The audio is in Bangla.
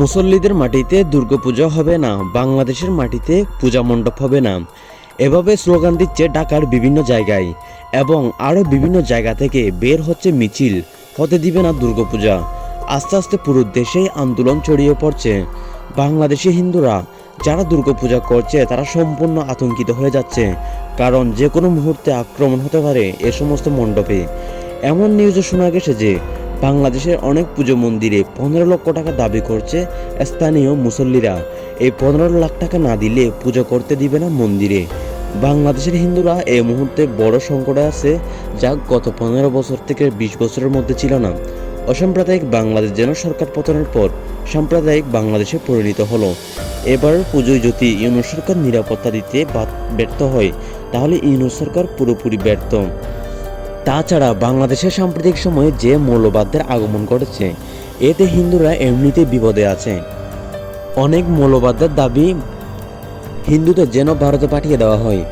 মুসল্লিদের মাটিতে দুর্গাপূজা হবে না, বাংলাদেশের মাটিতে পূজা মণ্ডপ হবে না। এভাবে স্লোগান দিচ্ছে ঢাকার বিভিন্ন জায়গায় এবং আরও বিভিন্ন জায়গা থেকে বের হচ্ছে মিছিল। হতে দিবে না দুর্গাপূজা। আস্তে আস্তে পুরো দেশেই আন্দোলন ছড়িয়ে পড়ছে। বাংলাদেশি হিন্দুরা যারা দুর্গাপূজা করছে, তারা সম্পূর্ণ আতঙ্কিত হয়ে যাচ্ছে, কারণ যে কোনো মুহূর্তে আক্রমণ হতে পারে এ সমস্ত মণ্ডপে। এমন নিউজও শোনা গেছে যে বাংলাদেশের অনেক পুজো মন্দিরে পনেরো লক্ষ টাকা দাবি করছে স্থানীয় মুসল্লিরা। এই পনেরো লাখ টাকা না দিলে পুজো করতে দিবে না মন্দিরে। বাংলাদেশের হিন্দুরা এই মুহূর্তে বড় সংকটে আছে যা গত পনেরো বছর থেকে বিশ বছরের মধ্যে ছিল না। অসাম্প্রদায়িক বাংলাদেশ যেন সরকার পতনের পর সাম্প্রদায়িক বাংলাদেশে পরিণত হলো। এবার পুজোয় যদি ইউনুস সরকার নিরাপত্তা দিতে ব্যর্থ হয়, তাহলে ইউনুস সরকার পুরোপুরি ব্যর্থ। তাছাড়া বাংলাদেশের সাম্প্রতিক সময়ে যে মৌলবাদদের আগমন ঘটেছে, এতে হিন্দুরা এমনিতে বিপদে আছে। অনেক মৌলবাদদের দাবি, হিন্দুদের যেন ভারতে পাঠিয়ে দেওয়া হয়।